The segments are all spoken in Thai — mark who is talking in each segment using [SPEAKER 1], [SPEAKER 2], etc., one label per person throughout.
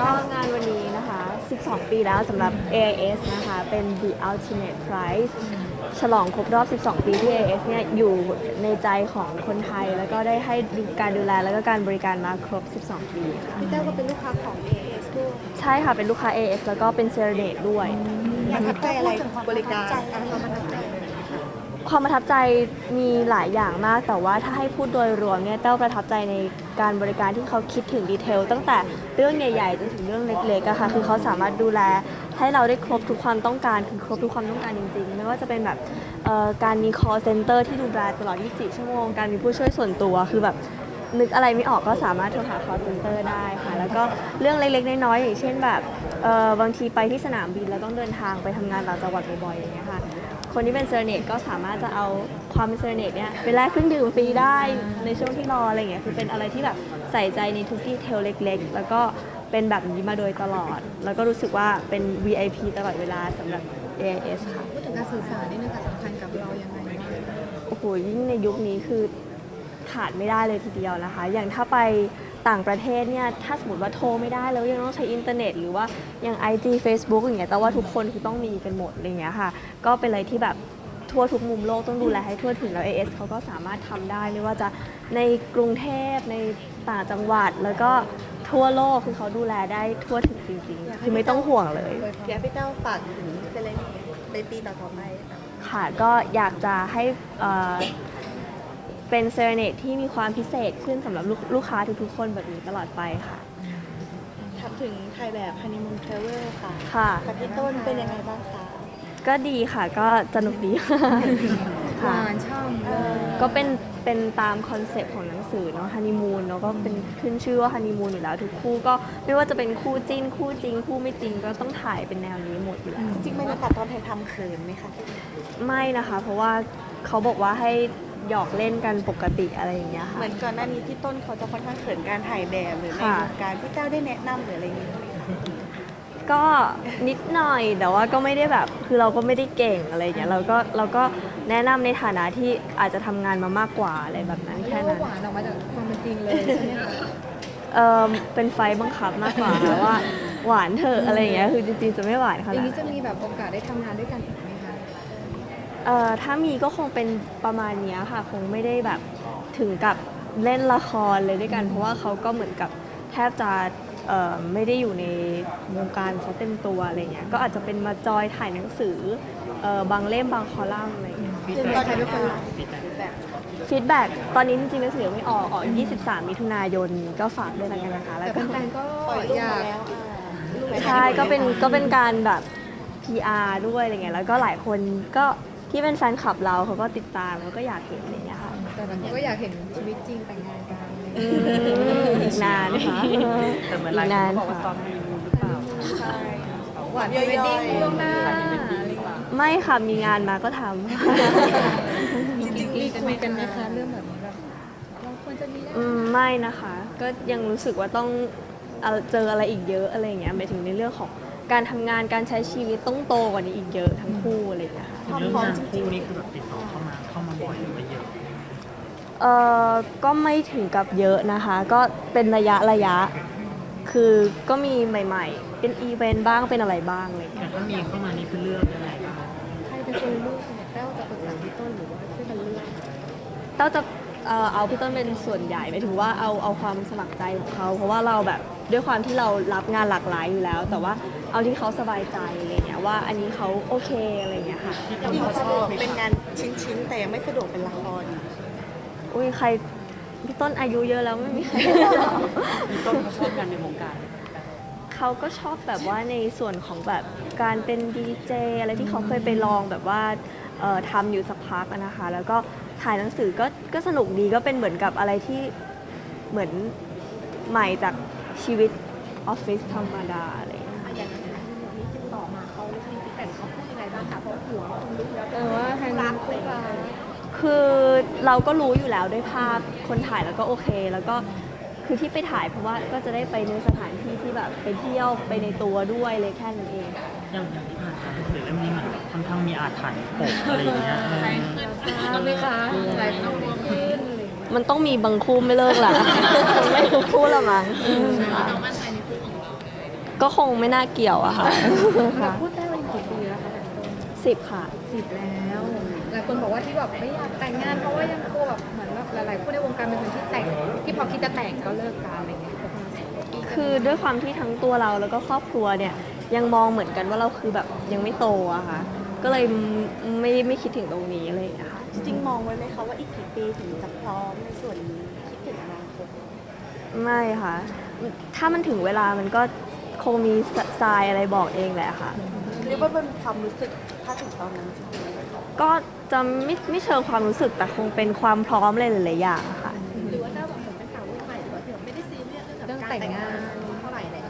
[SPEAKER 1] ก็งานวันนี้นะคะ 12 ปีแล้วสำหรับ AIS นะคะ เป็น The Ultimate Prize ฉลองครบรอบ 12 ปีที่ AIS เนี่ยอยู่ในใจของคนไทย แล้วก็ได้ให้การดูแลแล้วก็การบริการมาครบ 12 ปีค่ะ
[SPEAKER 2] พี่แต้วก็เป็นลูกค้าของ AS ด้วย
[SPEAKER 1] ใช่ค่ะ เป็นลูกค้า AIS แล้วก็เป็นเซ r เ n ดด้วย
[SPEAKER 2] ประทับใจอะไรบริการอะความประทับใจ
[SPEAKER 1] ความประทับใจมีหลายอย่างมาก แต่ว่าถ้าให้พูดโดยรวมเนี่ยเต้าประทับใจในการบริการที่เขาคิดถึงดีเทลตั้งแต่เรื่องใหญ่ๆจนถึงเรื่องเล็กๆอะค่ะคือเขาสามารถดูแลให้เราได้ครบทุกความต้องการคือครบทุกความต้องการจริงๆ ไม่ว่าจะเป็นแบบการมี call center ที่ดูแลตลอด 24 ชั่วโมง การมีผู้ช่วยส่วนตัวคือแบบนึกอะไรไม่ออกก็สามารถโทรหา call center ได้ค่ะ แล้วก็เรื่องเล็กๆ น้อยๆอย่างเช่นแบบบางทีไปที่สนามบินแล้วต้องเดินทางไปทำงานต่างจังหวัดบ่อยๆอย่างเงี้ยค่ะ คนที่เป็นเซอร์เนตก็สามารถจะเอาความเป็นเซอร์เนตเนี่ยไปแลกเครื่องดื่มฟรีได้ในช่วงที่รออะไรอย่างเงี้ยคือเป็นอะไรที่แบบใส่ใจในทุกดีเทลเล็ก ๆ แล้วก็เป็นแบบนี้มาโดยตลอด แล้วก็รู้สึกว่าเป็น VIP ตลอดเวลาสำหรับ AIS ค่ะ
[SPEAKER 2] พูดถึงการสื่อสารนี่นะคะสำคัญกับเรายังไงบ้าง
[SPEAKER 1] โอ้โหยิ่งในยุคนี้คือ ขาดไม่ได้เลยทีเดียวนะคะ อย่างถ้าไปต่างประเทศเนี่ย ถ้าสมมติว่าโทรไม่ได้แล้วยังต้องใช้อินเทอร์เน็ต หรือว่าอย่าง IG Facebook อย่างเงี้ยแต่ว่าทุกคนคือต้องมีกันหมดอะไรเงี้ยค่ะ ก็เป็นอะไรที่แบบทั่วทุกมุมโลกต้องดูแลให้ทั่วถึงแล้ว AS เขาก็สามารถทำได้ไม่ว่าจะในกรุงเทพในต่างจังหวัดแล้วก็ทั่วโลกคือเขาดูแลได้ทั่วถึงจริงๆ คือไม่ต้องห่วงเลย
[SPEAKER 2] เดี๋ยวพี่แต้วฝากถึงเซเลนีในปีต่อๆไปค่ะ
[SPEAKER 1] ค่ะก็อยากจะให้ เอ่อเป็นเซ r รเนตที่มีความพิเศษขึ้นสำหรับลูกลูกค้าทุกๆ คนแบบนี้ตลอดไปค่ะ
[SPEAKER 2] ถามถึงถ่ายแบบฮันนีมูนเทรเวลค่ะ
[SPEAKER 1] ค่ะ
[SPEAKER 2] กับพี่ต้นเป็นยังไงบ้างคะ
[SPEAKER 1] ก็ดีค่ะก็สนุกดี
[SPEAKER 2] ห
[SPEAKER 1] ค่ะ
[SPEAKER 2] วานช่ำเลย
[SPEAKER 1] ก็เป็นเป็นตามคอนเซปต์ของหนังสือเนาะฮันนีมูนเนาะก็เป็นขึ้นชื่อว่าฮันนีมูนอยู่แล้วทุกคู่ก็ไม่ว่าจะเป็นคู่จิ้นคู่จริง คู่ไม่จริงก็ต้องถ่ายเป็นแนวนี้หมดอยู่แล้ว
[SPEAKER 2] จริงๆบรรยากาศตอนถ่ายทำเขินไหมคะ
[SPEAKER 1] ไม่นะคะ เพราะว่าเขาบอกว่าให้ หยอกเล่นกันปกติอะไรอย่างเงี้ยค่ะ
[SPEAKER 2] เหมือนก่อนหน้านี้พี่ต้นเขาจะค่อนข้างเขินการถ่ายแบบหรือใน
[SPEAKER 1] ค่ะ
[SPEAKER 2] วงการพี่แต้วได้แนะนำหรืออะไรอย่างนี้ไหมคะ
[SPEAKER 1] ก็นิดหน่อยแต่ว่าก็ไม่ได้แบบคือเราก็ไม่ได้เก่งอะไรอย่างเงี้ยเราก็เราก็แนะนำในฐานะที่อาจจะทำงานมามากกว่าอะไรแบบนั้นแค่นั้น
[SPEAKER 3] หวานออกมาจากความเป็นจริงเลยใช่ไหมคะ
[SPEAKER 1] เออเป็นไฟบังคับมากกว่า ว่าหวานเถอะอะไรอย่างเงี้ยคือจริงๆจะไม่หวานข
[SPEAKER 3] อ
[SPEAKER 1] นา
[SPEAKER 3] ย่า
[SPEAKER 1] ด
[SPEAKER 3] งนี้จะ
[SPEAKER 1] นั้น
[SPEAKER 3] มีแบบโอกาสได้ทำงานด้วยกันอีกไหมคะ
[SPEAKER 1] เออถ้ามีก็คงเป็นประมาณเนี้ยค่ะ คงไม่ได้แบบถึงกับเล่นละครเลยด้วยกัน เพราะว่าเขาก็เหมือนกับแทบจะเอ่อไม่ได้อยู่ในวงการเขาเต็มตัวอะไรเงี้ยก็อาจจะเป็นมาจอยถ่ายหนังสือเอ่อบางเล่มบางคอลัมน์อะไรเงี้ย
[SPEAKER 2] จะมีใครเป็นคนรับแบบ
[SPEAKER 1] ฟีดแบ็กตอนนี้จริงๆหนังสือยังไม่ออกออก 23 มิถุนายนก็ฝากด้วยแล้วกันนะคะ
[SPEAKER 3] แต่
[SPEAKER 1] แล้วก็
[SPEAKER 3] แฟนๆก็
[SPEAKER 2] ปล่อยรูป
[SPEAKER 3] อยามา
[SPEAKER 2] กแล้วอ่า
[SPEAKER 1] ใช่ก็เป็นก็เป็นการแบบ PR ด้วยอะไรเงี้ยแล้วก็หลายคนก็ ที่เป็นแฟนคลับเราเขาก็ติดตามแล้วก็อยากเห็นอะไรเงี้ยค่ะ
[SPEAKER 3] แต่บางคนก็อยากเห็นชีวิตจริงแต่งงานกันอะไรอย่าง
[SPEAKER 1] อื
[SPEAKER 3] เงี้ย
[SPEAKER 1] มอีกนานค่ะ
[SPEAKER 4] แต่เหมือน
[SPEAKER 1] อี
[SPEAKER 4] หลาย
[SPEAKER 1] ก
[SPEAKER 4] คน
[SPEAKER 1] นาน
[SPEAKER 4] ก็บอกว่าซ้อ
[SPEAKER 1] ค่ะ
[SPEAKER 4] มมีมูลหรือเปล่า
[SPEAKER 2] ใช่
[SPEAKER 3] หวานพรีเวดดิ้งล่วงหน้าอะไรอย่างเงี้ย
[SPEAKER 1] ไม่ค่ะมีงานมาก็ท
[SPEAKER 3] จริงๆมีคุยกันไหมคะเรื่องแบบนี้แบบเราควรจะมีได้ำ
[SPEAKER 1] อืมไม่นะคะ ก็ยังรู้สึกว่าต้องเอาเจออะไรอีกเยอะอะไรอย่างเงี้ยหมายถึงในเรื่องของ การทำงานการใช้ชีวิตต้องโตกว่านี้อีกเยอะทั้งคู่อะไรอย่างเงี้ยค่ะ
[SPEAKER 2] ความ
[SPEAKER 4] เรื่อง
[SPEAKER 2] พร้อม
[SPEAKER 4] งาน
[SPEAKER 2] จริ
[SPEAKER 4] คู่
[SPEAKER 2] ง
[SPEAKER 4] นี่คือแบบติดต่อเข้ามาเข้ามาบ่อยหรือว่าเยอะ
[SPEAKER 1] เอ่อก็ไม่ถึงกับเยอะนะคะ ก็เป็นระยะระยะ คือก็มีใหม่ๆ เป็นอีเวนต์บ้างเป็นอะไรบ้างอะไรอย่าง
[SPEAKER 4] แต่
[SPEAKER 1] เงี้ย
[SPEAKER 4] ถ้ามีเข้ามานี่คือเลือกยังไงบ้าง
[SPEAKER 3] ใครเป็นคนเลือกเนี่ยแต้วจะปรึกษาพี่ต้นหรือว่าช่วยกันเลือก
[SPEAKER 1] เต้าจะเอ่อเอาพี่ต้นเป็นส่วนใหญ่หมายถึงว่าเอาเอาความสมัครใจของเขา เพราะว่าเราแบบ ด้วยความที่เรารับงานหลากหลายอยู่แล้ว แต่ว่าเอาที่เขาสบายใจอะไรเงี้ยว่าอันนี้เขาโอเคอะไรเงี้ยค่ะ
[SPEAKER 4] ที่
[SPEAKER 2] ๆ
[SPEAKER 4] ต้อง
[SPEAKER 2] ที่
[SPEAKER 4] เขา
[SPEAKER 2] เขา
[SPEAKER 4] ช
[SPEAKER 2] จะ
[SPEAKER 4] อบ
[SPEAKER 2] เป็นงานชิ้นๆ แต่ยังไม่สะดวกเป็นละคร
[SPEAKER 1] อุ้ยใครพี่ต้นอายุเยอะแล้วไม่มีใคร
[SPEAKER 4] มีต้นเขาชอบงานในวงการ
[SPEAKER 1] เขาก็ชอบแบบว่าในส่วนของแบบการเป็นดีเจอะไรที่เขาเคยไปลองแบบว่าเอ่อทำอยู่สักพักอะนะคะ แล้วก็ถ่ายหนังสือก็ก็สนุกดีก็เป็นเหมือนกับอะไรที่เหมือนใหม่จาก ชีวิตออฟฟิศธรรมดาอะไรอย่างเงี้ย
[SPEAKER 3] อย่างนี้ติดต่อมาเขามีฟีดแบ็กเขาพูดยังไงบ้างคะเพราะหัวคนรู้แล้วเออว่าทางรักคู่กัน
[SPEAKER 1] คือเราก็รู้อยู่แล้วด้วยภาพคนถ่ายแล้วก็โอเค แล้วก็คือที่ไปถ่ายเพราะว่าก็จะได้ไปในสถานที่ที่แบบไปเที่ยวไปในตัวด้วยเลยแค่นั้นเอง
[SPEAKER 4] อย่างอย่างที่ผ่านมาหนังสือเล่มนี้มันแบบค่อนข้างมีอาถรรพ์ปกอะไรอย่างเงี้ยเออ
[SPEAKER 3] ทราบไหมคะหลายคนขึ้นอะไรอย่างเงี้ย
[SPEAKER 1] มันต้องมีบางคู่ไม่เลิกล่ะคงไม่ทุกคู่ละมั้งอืมก็คงไม่น่าเกี่ยวอะค่ะ
[SPEAKER 3] แบบพูดได้วันกี่ปีแล้วคะแบบต้น
[SPEAKER 1] สิบค่ะ
[SPEAKER 3] สิบแล้วหลายคนบอกว่าที่แบบไม่อยากแต่งงานเพราะว่ายังกลัวแบบเหมือนแบบหลายๆผู้ในวงการเป็นคนที่แต่งที่พอคิดจะแต่งก็เลิกกันอะไรเงี้ยเพราะความรู้สึก
[SPEAKER 1] คือด้วยความที่ทั้งตัวเราแล้วก็ครอบครัวเนี่ย ยังมองเหมือนกันว่าเราคือแบบยังไม่โตอะค่ะ ก็เลยไม่ไม่คิดถึงตรงนี้อะไรอย่างเลยค่ะ
[SPEAKER 2] จริงๆมองไว้ไหมคะว่าอีกกี่ปีถึงจะพร้อมในส่วนนี้คิดถึงอนาคต
[SPEAKER 1] ไม่ค่ะ ถ้ามันถึงเวลามันก็คงมีทรายอะไรบอกเองแหละค่ะ
[SPEAKER 2] เรียกว่าเป็นความรู้สึกถ้าถึงตอนนั้นจริง
[SPEAKER 1] ก็จะไม่ไม่เชิงความรู้สึกแต่คงเป็นความพร้อมอะไรหลายๆอย่างอะค่ะ
[SPEAKER 2] หรือว่าถ้าแบบผมเป็นสาวรุ่นใหม่หรือว่าที่แบบไม่ได้ซีเรียสเรื่องแบบการแต่งงานเท่าไหร่เลย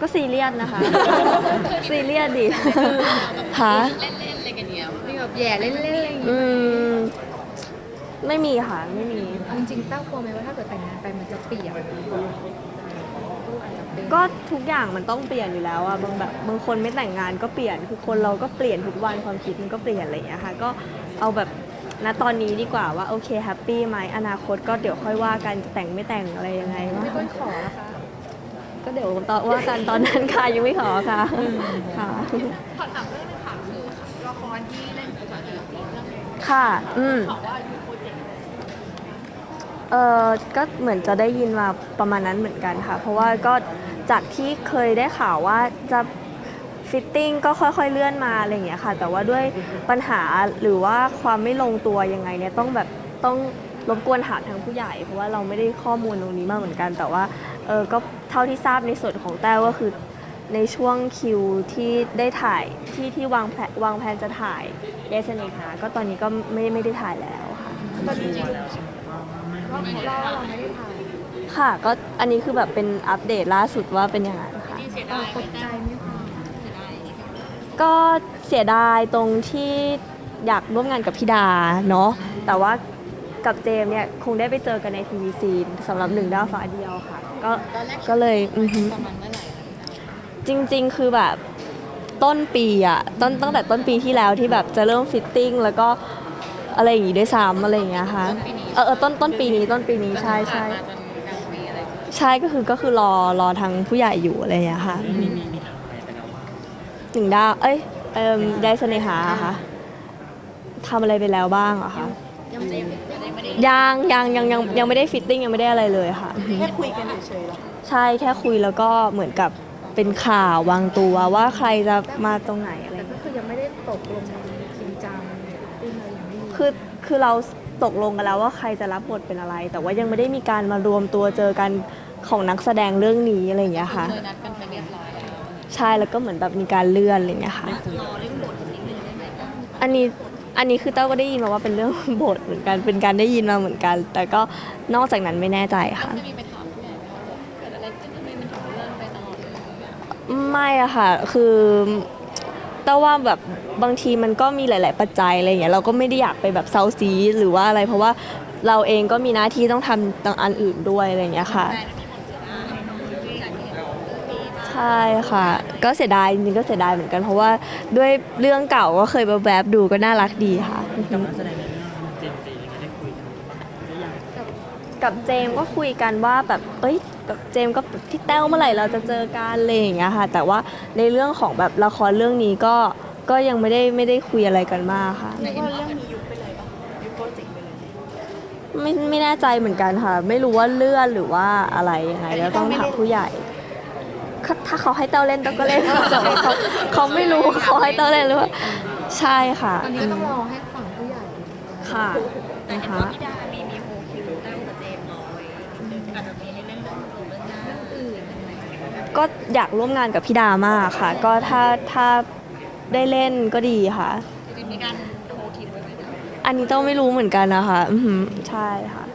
[SPEAKER 1] ก็ซีเรียสนะคะ ซีเรียสดิค่ะ
[SPEAKER 3] มี แบบแย่เล่นๆอะไรอย่างเงี้ย
[SPEAKER 1] อืม ไม่มีค่ะ ไม่มี
[SPEAKER 3] เอาจริงๆเต้ากลัวไหมว่าถ้าเกิดแต่งงานไปมันจะเปลี่ยนอาจจะเป็น
[SPEAKER 1] ก็ทุกอย่างมันต้องเปลี่ยนอยู่แล้วอะบางแบบบางคนไม่แต่งงานก็เปลี่ยนคือคนเราก็เปลี่ยนทุกวันความคิดมันก็เปลี่ยนอะไรอย่างเงี้ยค่ะ ก็เอาแบบณตอนนี้ดีกว่าว่าโอเคแฮปปี้ไหมอนาคตก็เดี๋ยวค่อยว่ากันจะแต่งไม่แต่งอะไรยังไง
[SPEAKER 3] ไม่
[SPEAKER 1] ว่า
[SPEAKER 3] ต้นขอละคะ
[SPEAKER 1] ก็เดี๋ยวตอนว่ากันตอนนั้นค่ะยังไม่ขอค่ะค่ะ
[SPEAKER 3] ขอถามเรื่องนึงค่ะคือละครที่เล่นกับจีเรื่อง
[SPEAKER 1] ค่ะ อืมเออก็เหมือนจะได้ยินมาประมาณนั้นเหมือนกันค่ะ เพราะว่าก็จากที่เคยได้ข่าวว่าจะฟิตติ้งก็ค่อยๆเลื่อนมาอะไรอย่างเงี้ยค่ะ แต่ว่าด้วยปัญหาหรือว่าความไม่ลงตัวยังไงเนี่ยต้องแบบต้องรบกวนถามทางผู้ใหญ่ เพราะว่าเราไม่ได้ข้อมูลตรงนี้มาเหมือนกัน แต่ว่าเออก็เท่าที่ทราบในส่วนของแต้วก็คือในช่วงคิวที่ได้ถ่ายที่ที่วางแผนวางแผนจะถ่าย เดซเนหาก็ตอนนี้ก็ไม่ไม่ได้ถ่ายแล้วค่ะ
[SPEAKER 3] ตอนจริงๆว่าเราเราไม่ได้ถ่าย
[SPEAKER 1] ค่ะก็อันนี้คือแบบเป็นอัปเดตล่าสุดว่าเป็นอย่างนั้นค่ะ
[SPEAKER 3] เออตกใจไหมคะ
[SPEAKER 1] ก็เสียดายตรงที่อยากร่วมงานกับพี่ดาเนาะแต่ว่ากับเจมส์เนี่ยคงได้ไปเจอกันในทีวีซีนสำหรับหนึ่งดาวฟ้าเดียวค่ะ ก็ก็เลยอือฮึจริง ๆ คือแบบ ต้นปีอะต้นตั้งแต่ต้นปีที่แล้วที่แบบจะเริ่มฟิตติ้งแล้วก็อะไรอย่างงี้ด้วยซ้ำอะไรอย่างเงี้ยค่ะเออเออต้นต้นปีนี้ต้นปีนี้ใช่ใช่ใช่ก็คือก็คือรอรอทางผู้ใหญ่อยู่อะไรอย่างเงี้ยค่ะ
[SPEAKER 4] มีมีมีทางไปไปแล้วว่า
[SPEAKER 1] หนึ่งดาวเอ้ยเอิ่มได้เสน่หาอะค่ะทำอะไรไปแล้วบ้างเหรอะคะยังยังยังยังยังไม่ได้ฟิตติ้งยังไม่ได้อะไรเลยค่ะ
[SPEAKER 2] ๆแค่คุยกันเฉยๆหรอ
[SPEAKER 1] ใช่แค่คุยแล้วก็เหมือนกับ เป็นข่าววางตัวว่าใครจะมาตรงไหนอะไร
[SPEAKER 3] แต่ก็คือยังไม่ได้ตกลงจริงจังติ้งอะไรอย่างนี้
[SPEAKER 1] คือคือเราตกลงกันแล้วว่าใครจะรับบทเป็นอะไร แต่ว่ายังไม่ได้มีการมารวมตัวเจอกันของนักแสดงเรื่องนี้อะไรอย่างเงี้ยค่ะ
[SPEAKER 3] เคยนัดกันไปเรียบร้อยแล้ว
[SPEAKER 1] ใช่แล้วก็เหมือนแบบมีการเลื่อนอะไรอย่างเงี้ยค่ะอันนี้อันนี้คือเต้าก็ได้ยินมาว่าเป็นเรื่อง บทเหมือนกันเป็นการได้ยินมาเหมือนกัน แต่ก็นอกจากนั้นไม่แน่ใจค่ะ
[SPEAKER 3] จะมีไป ไม่อะ
[SPEAKER 1] ค่ะ คือเต้าว่าแบบบางทีมันก็มีหลาย ๆ ปัจจัยอะไรอย่างเงี้ยเราก็ไม่ได้อยากไปแบบเซาซีหรือว่าอะไร เพราะว่าเราเองก็มีหน้าที่ต้องทำต่างอันอื่นด้วยอะไรอย่างเงี้ยค่ะ ใช่ค่ะ ก็เสียดายจริงๆก็เสียดายเหมือนกัน เพราะว่าด้วยเรื่องเก่าก็เคยแวบๆดูก็น่ารักดีค่ะ
[SPEAKER 4] กับนักแสดง
[SPEAKER 1] กับเจมส์ก็คุยกันว่าแบบเอ้ยกับเจมส์ก็พี่แต้วเมื่อไหร่เราจะเจอกันอะไรอย่างเงี้ยค่ะ แต่ว่าในเรื่องของแบบละครเรื่องนี้ก็ก็ยังไม่ได้ไม่ได้คุยอะไรกันมากค่ะ
[SPEAKER 2] เรียกว่าเรื่องนี้ยุบไปเลยป่ะยุบโปรเจกต์ไปเลย
[SPEAKER 1] ไม่ไม่แน่ใจเหมือนกันค่ะ ไม่รู้ว่าเลื่อนหรือว่าอะไรยังไงแล้วต้องถามผู้ใหญ่ถ้าถ้าเขาให้เต้าเล่นเต้าก็เล่นแต่ว่าเขาเขาไม่รู้ว่าเขาให้เต้าเล่นหรือว่าใช่ค่ะ
[SPEAKER 3] ตอนนี้ก็ต้องรอให้ฝั่งผู้ใหญ่
[SPEAKER 1] ค่ะนะคะ
[SPEAKER 2] พี่ดามีมีโฮคิวได้กับเจมส์น้อย อาจจะมีให้เล่นเรื่องอื่นเรื่องหน้าเรื่องอื่น
[SPEAKER 1] ก็อยากร่วมงานกับพี่ดามากค่ะ ก็ถ้าถ้าได้เล่นก็ดีค่ะ
[SPEAKER 2] จริงๆมีการโฮคิวไปไหม
[SPEAKER 1] อันนี้ต้องไม่รู้เหมือนกันนะคะ อือหือใช่ค่ะ